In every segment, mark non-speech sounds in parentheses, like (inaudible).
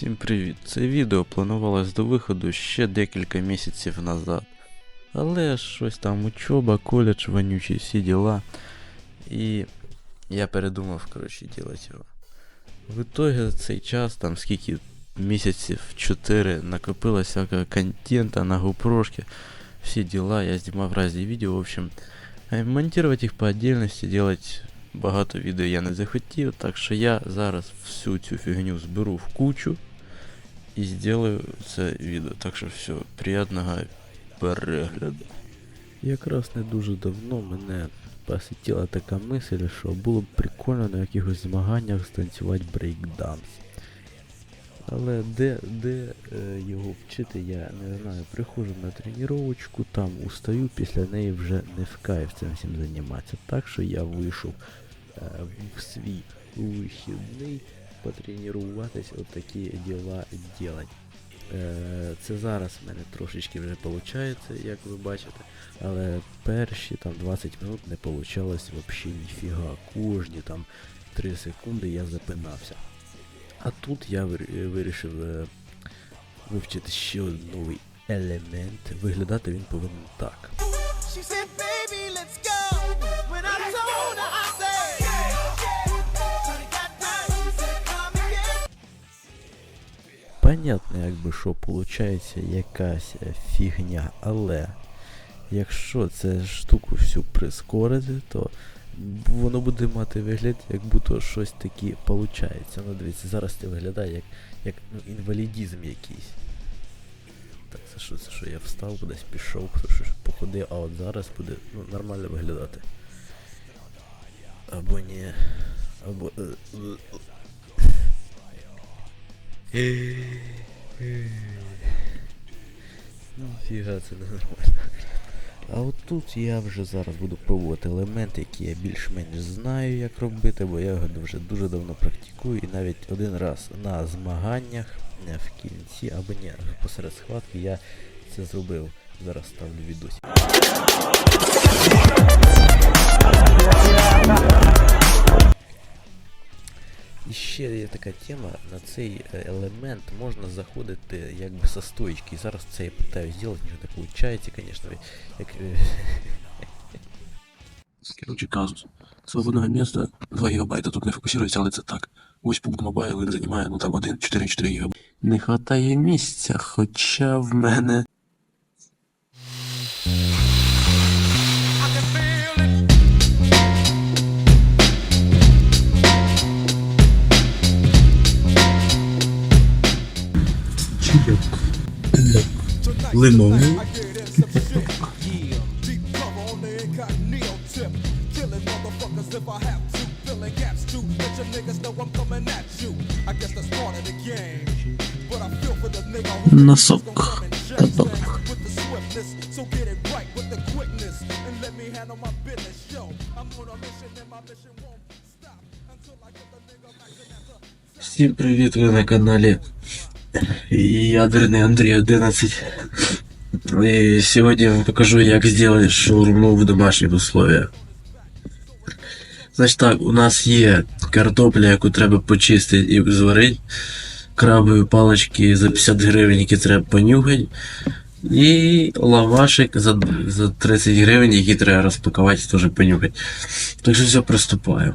Всім привіт! Це відео планувалось до виходу ще декілька місяців назад. Але щось там учоба, коледж, вонючі всі діла. І я передумав, коротше, делать його. В за цей час, там скільки місяців 4 накопилось всякого контента на GoPro, всі діла, я знімав разні відео, в общем, монтувати їх по отдельності, делать багато відео я не захотів, так що я зараз всю цю фігню зберу в кучу і зроблю це відео. Так що все, приятного перегляду. Якраз не дуже давно мене посетила така мисль, що було б прикольно на якихось змаганнях станцювати брейкданс. Але де, де е, його вчити, я не знаю. Приходжу на тренувачку, там устаю, після неї вже не в кайф цим всім займатися. Так що я вийшов е, в свій вихідний потренуватись, от такі діла делать. Е, це зараз в мене трошечки вже виходить, як ви бачите. Але перші там 20 минут не вийшло взагалі ніфіга. Кожні там 3 секунди я запинався. А тут я вирішив е, вивчити ще один новий елемент. Виглядати він повинен так. Понятно, якби що виходить якась е, фігня, але якщо це штуку всю прискорити, то воно буде мати вигляд, як будто щось таке виходить. Ну дивіться, зараз це виглядає як, як ну, інвалідізм якийсь. Так, це що, це що я встав, кудись пішов, хто щось походив, а от зараз буде ну, нормально виглядати. Або ні. Або. Е, Ніфіга це не нормально. А от тут я вже зараз буду пробувати елементи, які я більш-менш знаю, як робити, бо я його вже дуже давно практикую і навіть один раз на змаганнях не в кінці або ні, посеред схватки я це зробив. Зараз ставлю відосик. І ще є така тема, на цей е, елемент можна заходити якби со стоечки. І зараз це я питаю зробити, нічого не виходить, звісно. Як, е, (laughs) Короче, казус. Свободного места 2 гігабайта тут не фокусується, але це так. Ось PUBG Mobile він займає, ну там 1,4-4 гігабайта. Не хватає місця, хоча в мене back to that. Всім привіт, ви на каналі Ядерний Андрій 11. І сьогодні я вам покажу, як зробити шаурму в домашніх условиях. Значить так, у нас є картопля, яку треба почистити і зварити. Крабові палички за 50 гривень, які треба понюхати. І лавашик за, за 30 гривень, які треба розпакувати, теж понюхати. Так що все, приступаємо.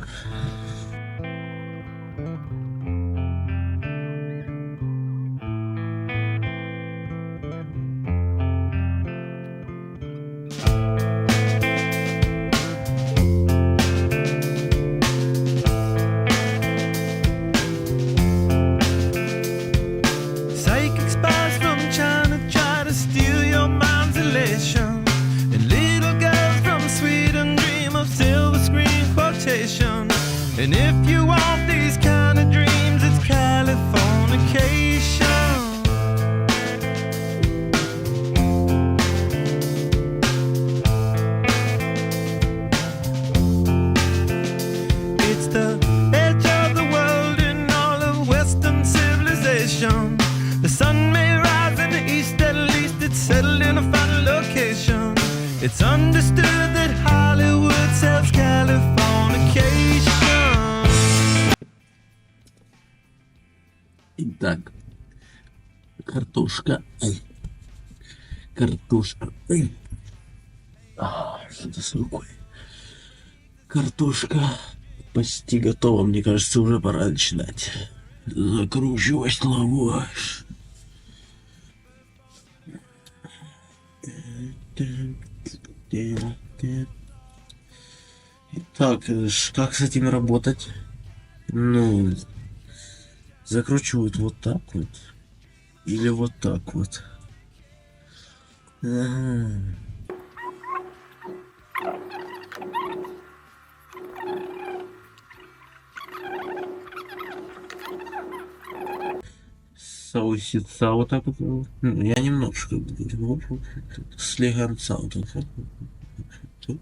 It's understood that Hollywood sells Californication. І так, Картошка. Картошка. А, что-то с рукой. Картошка почти готова. Мне кажется, уже пора начинать. Закручивать лаваш. Так, э, ш- как с этим работать? Ну, закручивают вот так вот. Или вот так вот. Ага. Соусица вот так вот. Ну, Я немножко вот, Слегонца вот так.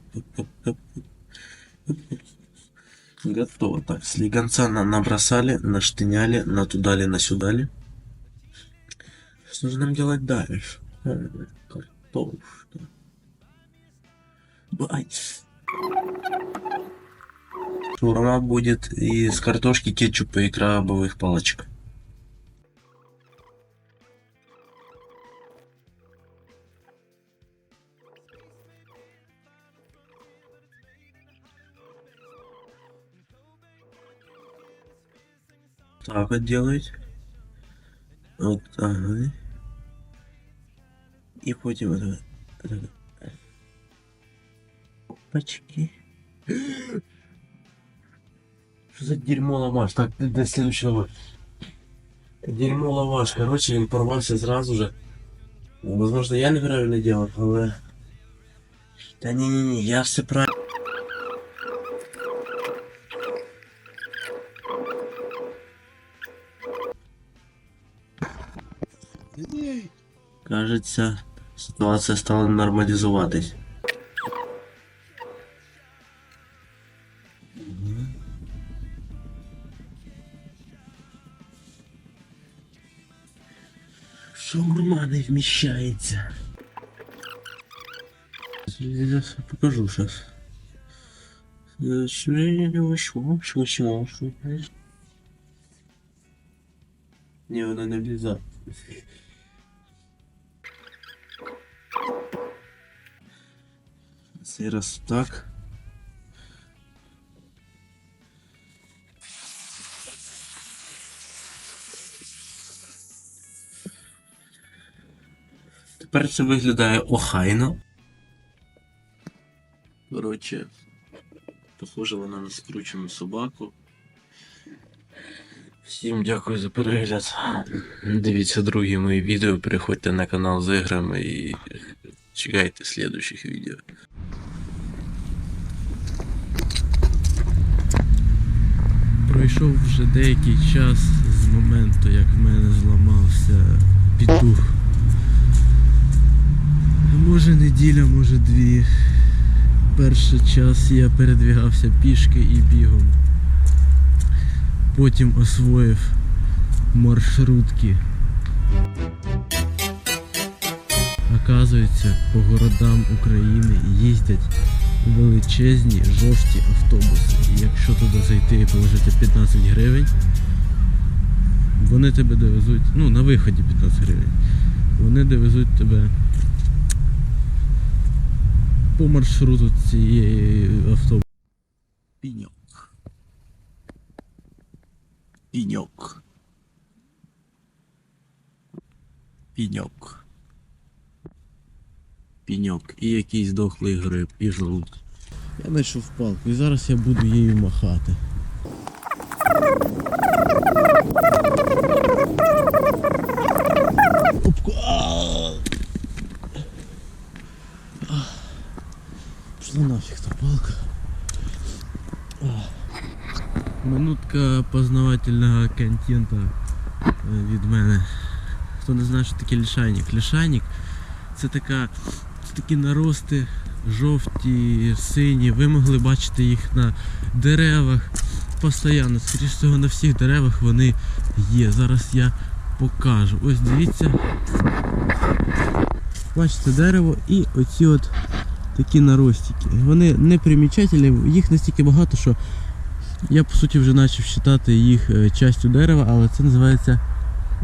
Готово. Так, слегонца на набросали, наштыняли, натудали, насюдали. Что же нам делать дальше? Э, Картошка. Бай. Шаурма будет из картошки, кетчупа и крабовых палочек. Так вот делають. От ага. І потім от, от, от. Опачки. Что за дерьмо лаваш? Так, до следующего. Дерьмо лаваш. Короче, він порвався сразу же. Возможно, я неправильно делал, але... Да не-не-не, я все правильно. Кажется, ситуация стала нормализоваться. Шаурма не вмещается. Я покажу сейчас. Не, вона не. Цей раз так. Тепер це виглядає охайно. Коротше, похоже вона на скручену собаку. Всім дякую за перегляд. Дивіться другі мої відео, переходьте на канал з іграми і чекайте слідуючих відео. Пройшов вже деякий час з моменту, як в мене зламався підух. Може неділя, може дві. Перший час я передвігався пішки і бігом. Потім освоїв маршрутки. Оказується, по городам України їздять величезні жовті автобуси. Якщо туди зайти і положити 15 гривень, вони тебе довезуть, ну на виході 15 гривень, вони довезуть тебе по маршруту цієї автобуси. Пенек. Пенек. Пенек. Пенек. І якийсь дохлий гриб, і жлуд. Я знайшов палку і зараз я буду її махати. Пішла нафіг та палка. Минутка познавательного контента е, від мене. Хто не знає, що таке лішайник. Лішайник це така такі нарости жовті, сині. Ви могли бачити їх на деревах постійно. Скоріше всього на всіх деревах вони є. Зараз я покажу. Ось дивіться. Бачите дерево і оці от такі наростики. Вони не примічательні, їх настільки багато, що я по суті вже почав вважати їх е, частю дерева, але це називається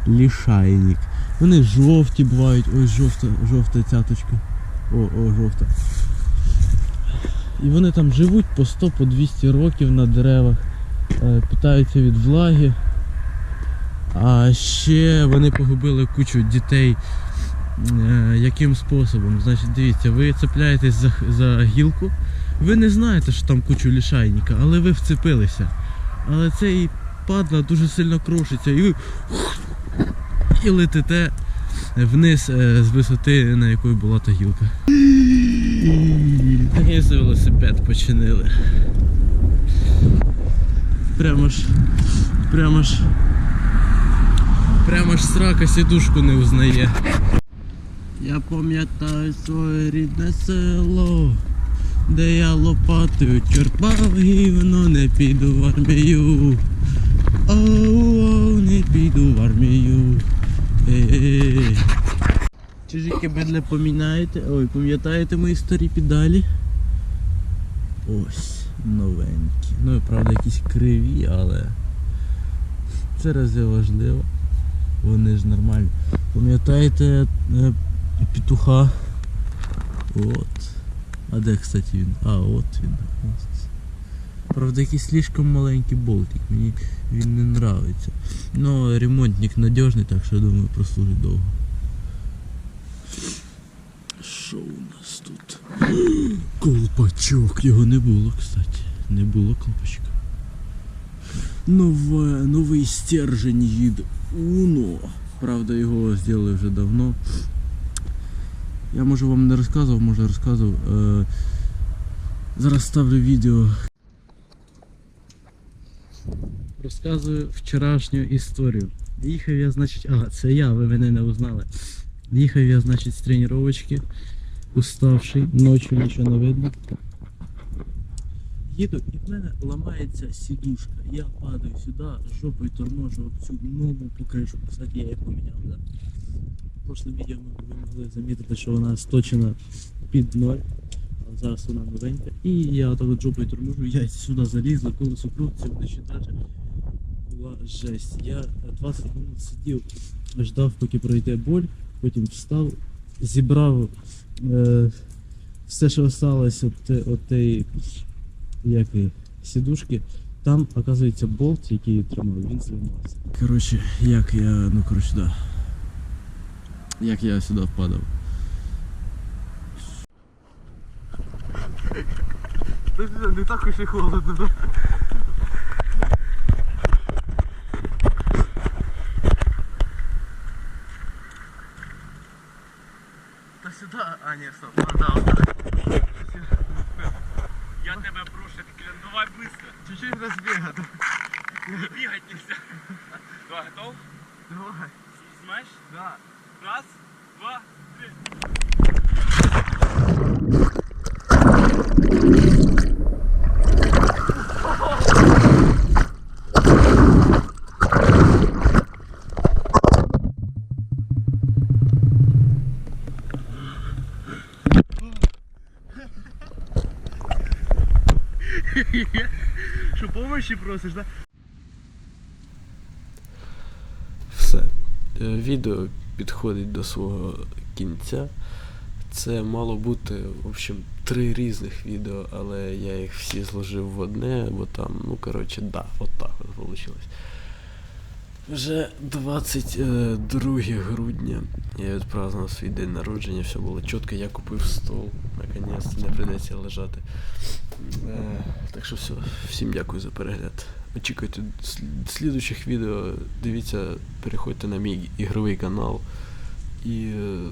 лішайник. Вони жовті бувають, ось жовта, жовта цяточка. О, о, жовта. І вони там живуть по 100 по 200 років на деревах, е, питаються від влаги. А ще вони погубили кучу дітей. Е, яким способом? Значить, дивіться, ви цепляєтесь за, за гілку, ви не знаєте, що там кучу лішайника, але ви вцепилися. Але цей падла дуже сильно крошиться і ви і летите вниз е, з висоти, на якої була та гілка. За велосипед починили. Прямо ж. Прямо ж. Прямо ж срака сідушку не узнає. Я пам'ятаю своє рідне село, де я лопатою черпав гівно, не піду в армію. Оу, не піду в армію. Ей. Чужики бедle поміняєте? Ой, пам'ятаєте мої старі педалі? Ось, новенькі. Ну, правда, якісь криві, але це разве важливо. Вони ж нормальні. Пам'ятаєте е, петуха? От. А де, кстати, він? А, от він. Правда, якийсь слишком маленький болтик. Мені він не нравиться. Ну, ремонтник надіжний, так що я думаю, прослужить довго. Що у нас тут? (gasps) Колпачок. Його не було, кстати. Не було колпачка. Нове, новий стержень їде. Уно. Правда, його зробили вже давно. Я може вам не розказував, може розказував. Е, зараз ставлю відео. Розказую вчорашню історію. Їхав я, значить, а, це я, ви мене не узнали. Їхав я, значить, з тренувачки, уставший, ночі нічого не видно. Їду і в мене ламається сідушка. Я падаю сюди, жопою торможу цю нову покришу. Кстати, я її поміняв, да. В прошлому відео ми могли замітити, що вона сточена під ноль. Зараз вона новенька. І я отак от жопою торможу, я сюди заліз, колесо крутиться, буде ще далі. Була жесть. Я 20 минут сидів, ждав, поки пройде боль, потім встав, зібрав е, все, що осталось от, те- от тієї сідушки. Там, оказується, болт, який її тримав, він зламався. Коротше, як я, ну коротше, да. Як я сюди впадав. Не так уж і холодно, да? Та сюди, а ні, стоп, а, да, отак. Я тебя прошу, давай быстро. Чуть-чуть розбігати. Не бегать нельзя. Давай, готов? Давай. Снимаешь? Да. Раз, два, три. Помощі просиш, так? Все. Е, Відео підходить до свого кінця. Це мало бути, в общем, три різних відео, але я їх всі зложив в одне, бо там, ну коротше, да, отак от вийшло. Вже 22 грудня я відпразнував свій день народження, все було чітко, я купив стол, наконець, не прийдеться лежати. Е, так що все, всім дякую за перегляд. Очікуйте сл- слідуючих відео, дивіться, переходьте на мій ігровий канал. І. е,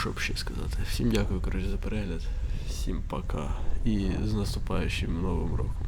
що б ще сказати. Всім дякую, коротше, за перегляд. Всім пока. І з наступаючим новим роком.